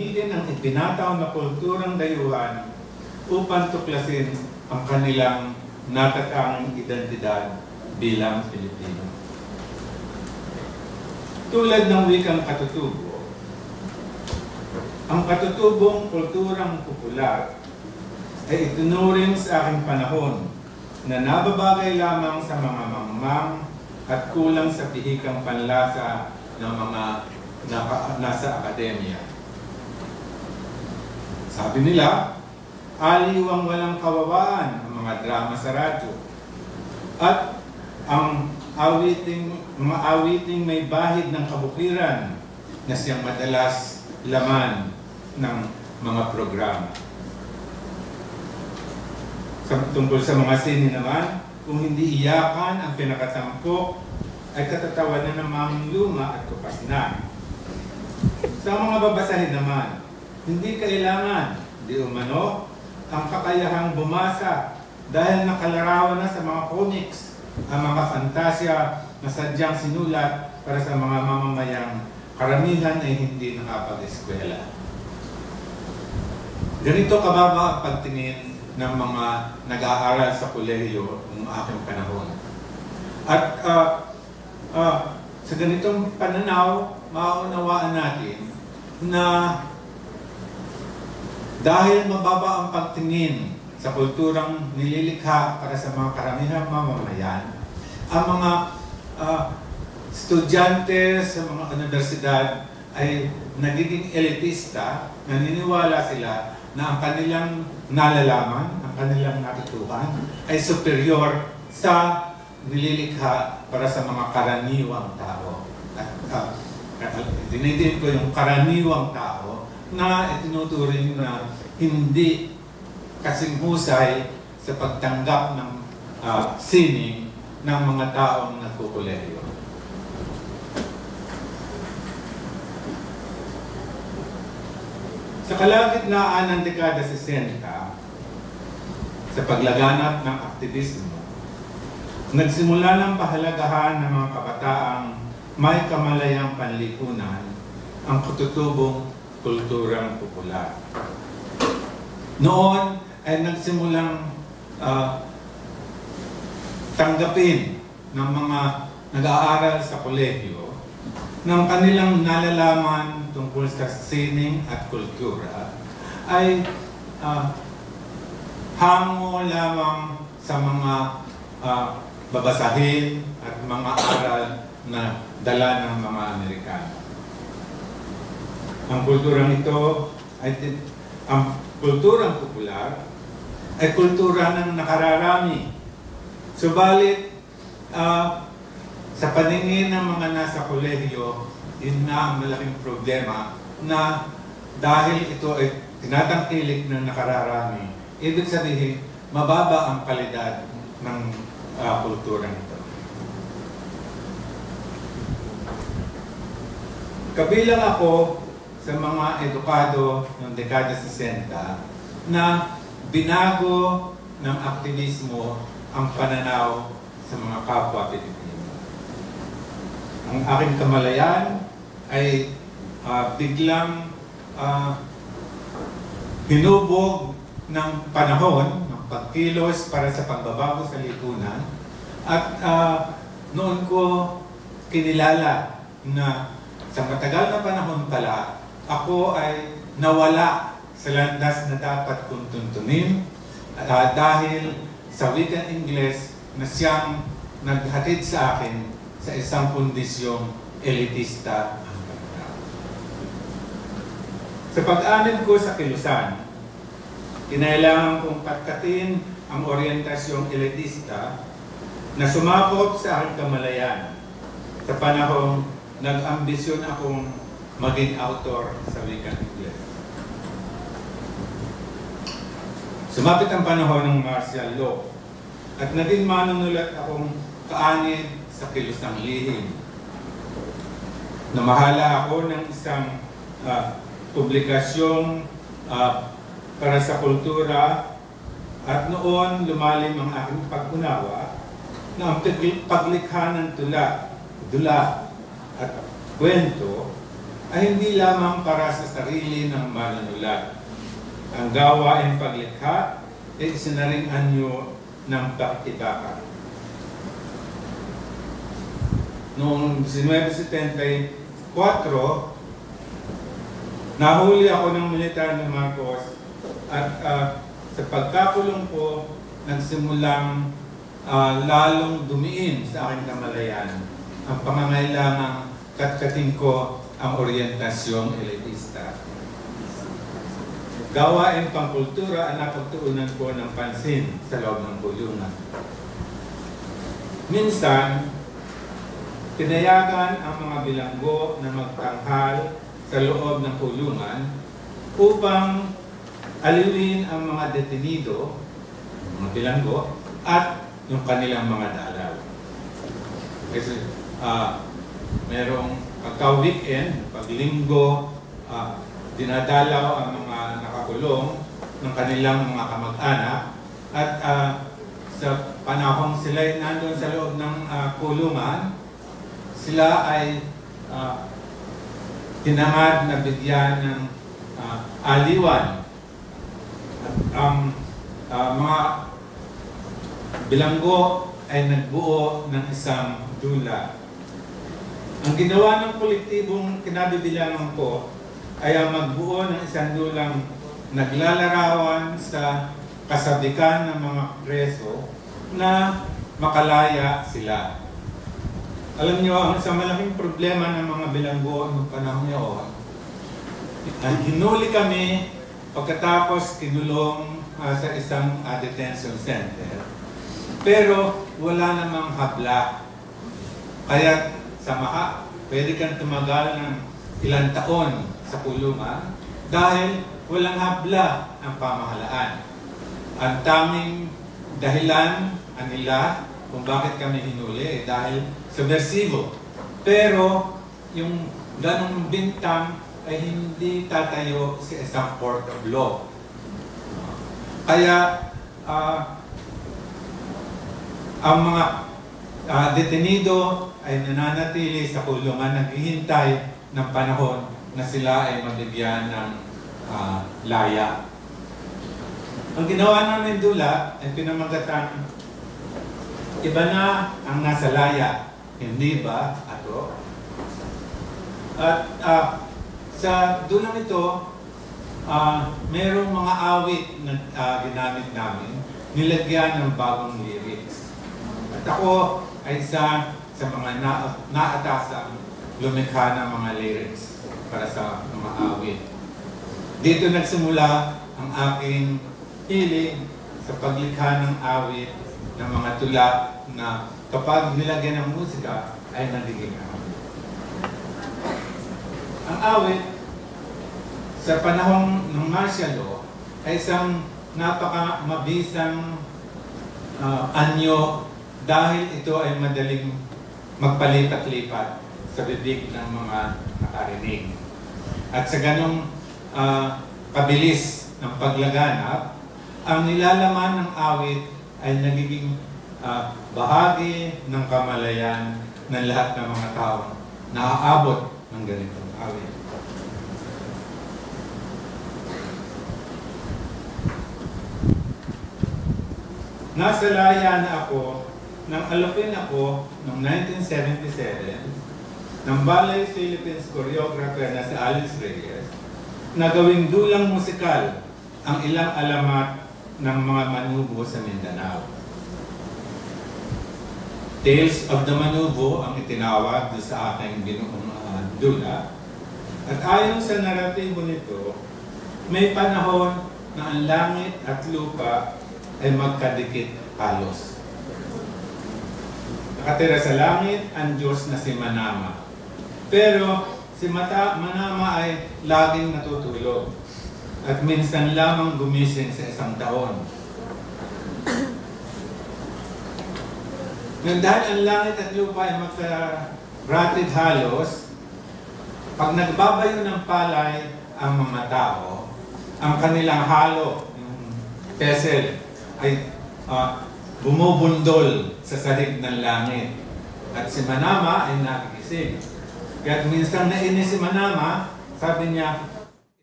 gamitin ang ipinataw na kulturang dayuhan upang tuklasin ang kanilang natatanging identidad bilang Pilipino. Tulad ng wikang katutubo, ang katutubong kulturang popular ay itunuring sa aking panahon na nababagay lamang sa mga mangmang at kulang sa pihikang panlasa ng mga nasa akademya. Sabi nila, aliwang walang kawawaan ang mga drama sa radyo. At ang awiting, mga awiting may bahid ng kabukiran na siyang madalas laman ng mga programa. Sa, tungkol sa mga sini naman, kung hindi iyakan ang pinakatampok, ay katatawanan ng mga luma at kupas. Sa mga babasahin naman, hindi kailangan, di umano, ang kakayahang bumasa dahil nakalarawan na sa mga comics ang mga fantasya na sadyang sinulat para sa mga mamamayang karamihan ay hindi nakapag-eskwela. Ganito kababa ang pagtingin ng mga nag-aaral sa kolehiyo ng aking panahon. At uh, uh, sa ganitong pananaw, maunawaan natin na dahil mababa ang pagtingin sa kulturang nililikha para sa mga karamihang mamamayan, ang mga uh, estudyante sa mga universidad ay nagiging elitista, naniniwala sila na ang kanilang nalalaman, ang kanilang natutuhan ay superior sa nililikha para sa mga karaniwang tao. At, uh, dinidiin ko yung karaniwang tao na itinuturing na hindi kasing husay sa pagtanggap ng uh, sining ng mga taong nagkukuleyo. Sa kalagitnaan ng dekada 60, sa paglaganap ng aktivismo, nagsimula ng pahalagahan ng mga kabataang may kamalayang panlipunan ang kututubong kulturang popular. Noon ay nagsimulang uh, tanggapin ng mga nag-aaral sa kolehiyo ng kanilang nalalaman tungkol sa sining at kultura ay uh, hango lamang sa mga uh, babasahin at mga aral na dala ng mga Amerikano. Ang kulturang ito ay ang kulturang popular ay kultura ng nakararami. Subalit, uh, sa paningin ng mga nasa kolehiyo, yun na ang malaking problema na dahil ito ay tinatangkilik ng nakararami, ibig sabihin, mababa ang kalidad ng uh, kulturang ito. Kabilang ako sa mga edukado ng dekada 60 na binago ng aktivismo ang pananaw sa mga kapwa Pilipino. Ang aking kamalayan ay uh, biglang uh, ng panahon, ng pagkilos para sa pagbabago sa lipunan. At uh, noon ko kinilala na sa matagal na panahon pala, ako ay nawala sa landas na dapat kong tuntunin. Uh, dahil sa wikang Ingles na siyang naghatid sa akin sa isang kondisyong elitista sa pag-amin ko sa kilusan, kinailangan kong patkatin ang orientasyong elitista na sumakop sa aking kamalayan sa panahong nag-ambisyon akong maging author sa wikang Ingles. Sumapit ang panahon ng martial law at naging manunulat akong kaanid sa kilos ng lihim. Namahala ako ng isang uh, publikasyong uh, para sa kultura at noon lumalim ang aking pag-unawa na ang paglikha ng tula, dula at kwento ay hindi lamang para sa sarili ng manunulat. Ang gawain paglikha ay isinaring anyo ng pakitibaka. Noong 1974, nahuli ako ng militar ng Marcos at uh, sa pagkakulong ko, nagsimulang uh, lalong dumiin sa aking kamalayan ang pangangailangang katkating ko ang orientasyong elitista. Gawain pangkultura ang napagtuunan ko ng pansin sa loob ng kulungan. Minsan, pinayagan ang mga bilanggo na magtanghal sa loob ng kulungan upang aliwin ang mga detenido, mga bilanggo, at yung kanilang mga dalaw. Kasi uh, merong pagka-weekend, pag-linggo, uh, dinadalaw ang mga nakakulong ng kanilang mga kamag-anak at uh, sa panahong sila nandun sa loob ng uh, kulungan, sila ay uh, tinangad na bigyan ng uh, aliwan. At ang um, uh, mga bilanggo ay nagbuo ng isang dula. Ang ginawa ng kolektibong kinabibilangan ko ay ang magbuo ng isang dulang naglalarawan sa kasabikan ng mga preso na makalaya sila. Alam niyo, ang sa malaking problema ng mga bilanggo noong panahon niyo, hinuli kami pagkatapos kinulong uh, sa isang uh, detention center. Pero wala namang habla. Kaya sa maha, pwede kang tumagal ng ilang taon sa kulungan dahil walang habla ang pamahalaan. Ang tanging dahilan nila kung bakit kami hinuli eh, dahil subversivo. Pero yung ganong bintang ay hindi tatayo sa isang court of law. Kaya uh, ang mga uh, detenido ay nananatili sa kulungan, naghihintay ng panahon na sila ay mabigyan ng uh, laya. Ang ginawa namin dula ay pinamagatan, iba na ang nasa laya hindi ba, ato? At uh, sa dulang ito, uh, merong mga awit na uh, ginamit namin, nilagyan ng bagong lyrics. At ako ay isa sa mga na naatasang lumikha ng mga lyrics para sa mga awit. Dito nagsimula ang aking hiling sa paglikha ng awit ng mga tula na kapag nilagyan ng musika, ay nagiging awit. Ang awit, sa panahong ng martial law, ay isang napaka mabisang uh, anyo dahil ito ay madaling magpalipat-lipat sa bibig ng mga nakarinig. At sa ganong uh, kabilis ng paglaganap, ang nilalaman ng awit ay nagiging uh, bahagi ng kamalayan ng lahat ng mga tao na aabot ng ganitong awit. Nasa laya na ako nang alupin ako noong 1977 ng Ballet Philippines choreographer na si Alice Reyes na gawing dulang musikal ang ilang alamat ng mga manubo sa Mindanao. Tales of the Manubo ang itinawag sa aking binuong uh, dula. At ayon sa naratibo nito, may panahon na ang langit at lupa ay magkadikit halos. Nakatira sa langit ang Diyos na si Manama. Pero si Mata, Manama ay laging natutulog at minsan lamang gumising sa isang taon. Nang dahil ang langit at lupa ay magka-ratted halos, pag nagbabayo ng palay ang mga tao, ang kanilang halo, yung pesel, ay uh, bumubundol sa sahig ng langit. At si Manama ay nakigising. Kaya minsan nainis si Manama, sabi niya,